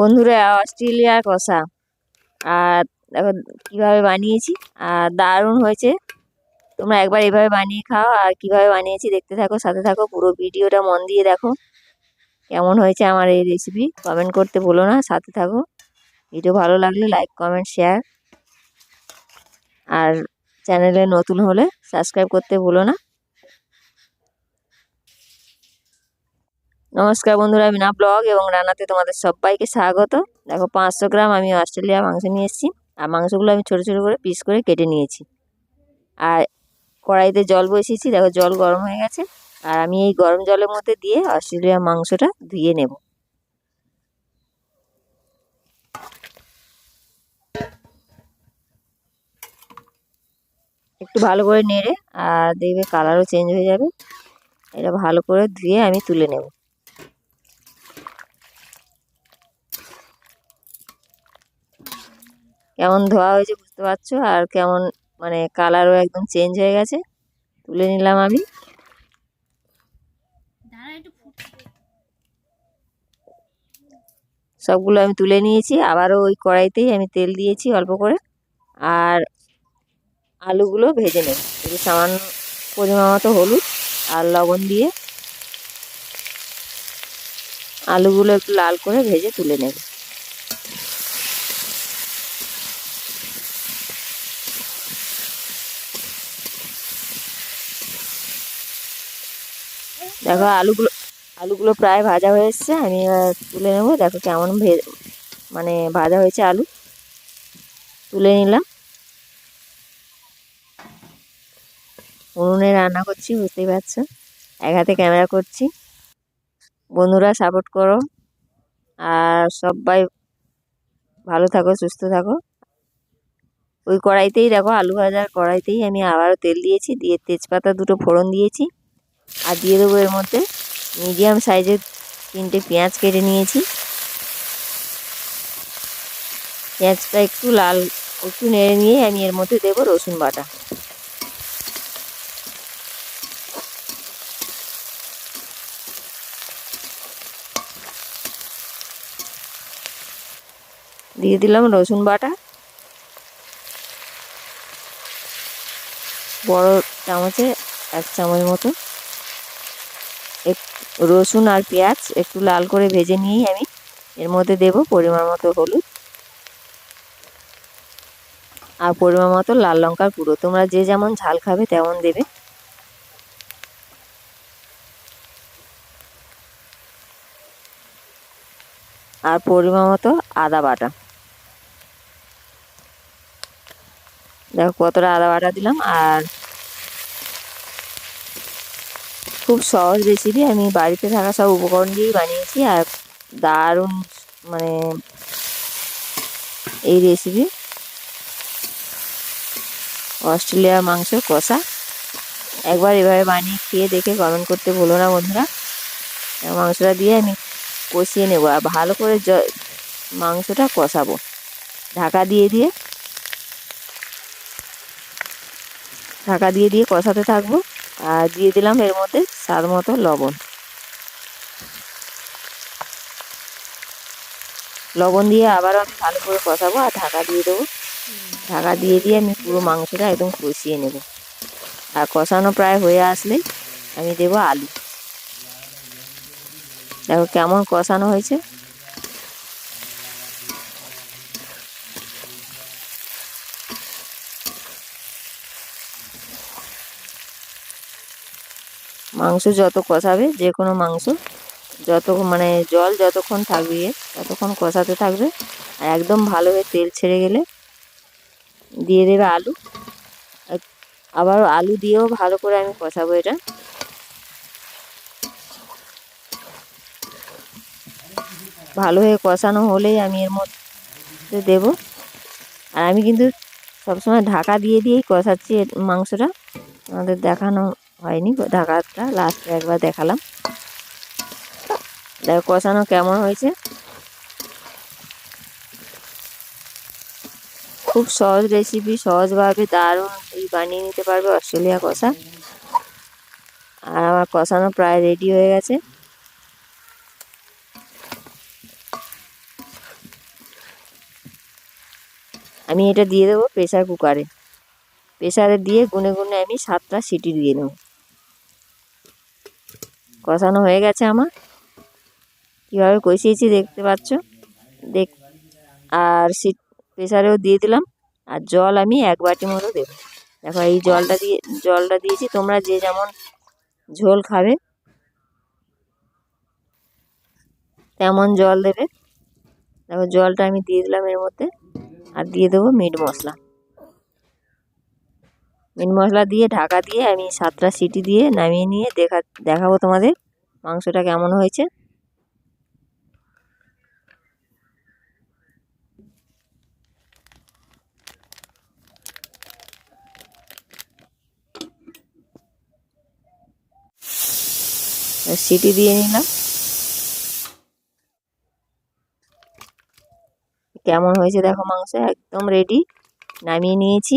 বন্ধুরা, অস্ট্রেলিয়ার কষা। আর দেখো কীভাবে বানিয়েছি, আর দারুণ হয়েছে। তোমরা একবার এভাবে বানিয়ে খাও, আর কীভাবে বানিয়েছি দেখতে থাকো, সাথে থাকো, পুরো ভিডিওটা মন দিয়ে দেখো। কেমন হয়েছে আমার এই রেসিপি কমেন্ট করতে ভুলো না, সাথে থাকো। ভিডিও ভালো লাগলে লাইক কমেন্ট শেয়ার আর চ্যানেলে নতুন হলে সাবস্ক্রাইব করতে ভুলো না। নমস্কার বন্ধুরা, আমি না ব্লগ এবং রান্নাতে তোমাদের সবাইকে স্বাগত। দেখো, পাঁচশো গ্রাম আমি অস্ট্রেলিয়া মাংস নিয়ে এসেছি। আর মাংসগুলো আমি ছোটো ছোটো করে পিস করে কেটে নিয়েছি। আর কড়াইতে জল বসিয়েছি। দেখো, জল গরম হয়ে গেছে। আর আমি এই গরম জলের মধ্যে দিয়ে অস্ট্রেলিয়া মাংসটা ধুয়ে নেব। একটু ভালো করে নেড়ে, আর দেখবে কালারও চেঞ্জ হয়ে যাবে। এটা ভালো করে ধুয়ে আমি তুলে নেব। কেমন ধোয়া হয়েছে বুঝতে পারছ? আর কেমন মানে কালারও একদম চেঞ্জ হয়ে গেছে। তুলে নিলাম আমি। সবগুলো আমি তুলে নিয়েছি। আবারও ওই কড়াইতেই আমি তেল দিয়েছি অল্প করে। আর আলুগুলো ভেজে নেব। একটু সামান্য পরিমাণ মতো হলুদ আর লবণ দিয়ে আলুগুলো একটু লাল করে ভেজে তুলে নেব। দেখো, আলুগুলো আলুগুলো প্রায় ভাজা হয়ে এসছে আমি তুলে নেব। দেখো কেমন ভে মানে ভাজা হয়েছে আলু। তুলে নিলাম। উনুনে রান্না করছি, বুঝতেই পারছ? এক হাতে ক্যামেরা করছি। বন্ধুরা সাপোর্ট করো। আর সবাই ভালো থাকো, সুস্থ থাকো। ওই কড়াইতেই দেখো, আলু ভাজার কড়াইতেই আমি আবারও তেল দিয়েছি। দিয়ে তেজপাতা দুটো ফোড়ন দিয়েছি। আর দিয়ে দেবো এর মধ্যে মিডিয়াম সাইজের তিনটে পেঁয়াজ কেটে নিয়েছি। পেঁয়াজটা একটু লাল, একটু নেড়ে নিয়ে আমি এর মধ্যে দেবো রসুন বাটা। দিয়ে দিলাম রসুন বাটা। বড় চামচে এক চামচ মতো। রসুন আর পেঁয়াজ একটু লাল করে ভেজে নিয়েই আমি এর মধ্যে দেব পরিমাণ মতো হলুদ আর পরিমাণ মতো লাল লঙ্কার গুঁড়ো। তোমরা যে যেমন ঝাল খাবে তেমন দেবে। আর পরিমাণ মতো আদা বাটা। দেখো কতটা আদা বাটা দিলাম আর খুব সহজ রেসিপি আমি বাড়িতে থাকা সব উপকরণ দিয়েই বানিয়েছি আর দারুণ মানে এই রেসিপি অস্ট্রেলিয়ার মাংস কষা। একবার এভাবে বানিয়ে খেয়ে দেখে কমেন্ট করতে ভুলো না বন্ধুরা। মাংসটা দিয়ে আমি কষিয়ে নেব আর ভালো করে মাংসটা কষাবো। ঢাকা দিয়ে দিয়ে। ঢাকা দিয়ে দিয়ে কষাতে থাকব। আর দিয়ে দিলাম এর মধ্যে স্বাদ মতো লবণ। লবণ দিয়ে আবারও আমি ভালো করে কষাবো আর ঢাকা দিয়ে দেবো। ঢাকা দিয়ে দিয়ে আমি পুরো মাংসটা একদম কষিয়ে নেব। আর কষানো প্রায় হয়ে আসলে আমি দেবো আলু। দেখো কেমন কষানো হয়েছে। মাংস যত কষাবে যে কোনো মাংস যত মানে জল যতক্ষণ থাকবে, ততক্ষণ কষাতে থাকবে। আর একদম ভালোভাবে তেল ছেড়ে গেলে দিয়ে দেবে আলু। আবার আলু দিয়েও ভালো করে আমি কষাবো এটা। ভালো হয়ে কষানো হলেই আমি এর মধ্যে দেব। আর আমি কিন্তু সবসময় ঢাকা দিয়ে দিয়েই কষাচ্ছি মাংসটা। আমাদের দেখানো হয়নি ঢাকাটা লাস্টে একবার দেখালাম। দেখো কষানো কেমন হয়েছে। খুব সহজ রেসিপি সহজভাবে দারুণ এই বানিয়ে নিতে পারবে অস্ট্রেলিয়া কষা। আর আমার কষানো প্রায় রেডি হয়ে গেছে। আমি এটা দিয়ে দেবো প্রেশার কুকারে প্রেশারে দিয়ে গুনে গুনে আমি সাতটা সিটি দিয়ে নেব। কষানো হয়ে গেছে আমার। কীভাবে কষিয়েছি দেখতে পাচ্ছ? দেখ, আর সিট প্রেসারেও দিয়ে দিলাম। আর জল আমি এক বাটি মতো দেবো। দেখো, এই জলটা দিয়ে, জলটা দিয়েছি। তোমরা যে যেমন ঝোল খাবে, তেমন জল দেবে। দেখো, জলটা আমি দিয়ে দিলাম এর মধ্যে। আর দিয়ে দেবো মিট মশলা। মিট মশলা দিয়ে, ঢাকা দিয়ে, আমি সাতটা সিটি দিয়ে নামিয়ে নিয়ে দেখা, দেখাবো তোমাদের মাংসটা কেমন হয়েছে। সিটি দিয়ে নিলাম। কেমন হয়েছে দেখো মাংস, একদম রেডি নামিয়ে নিয়েছি।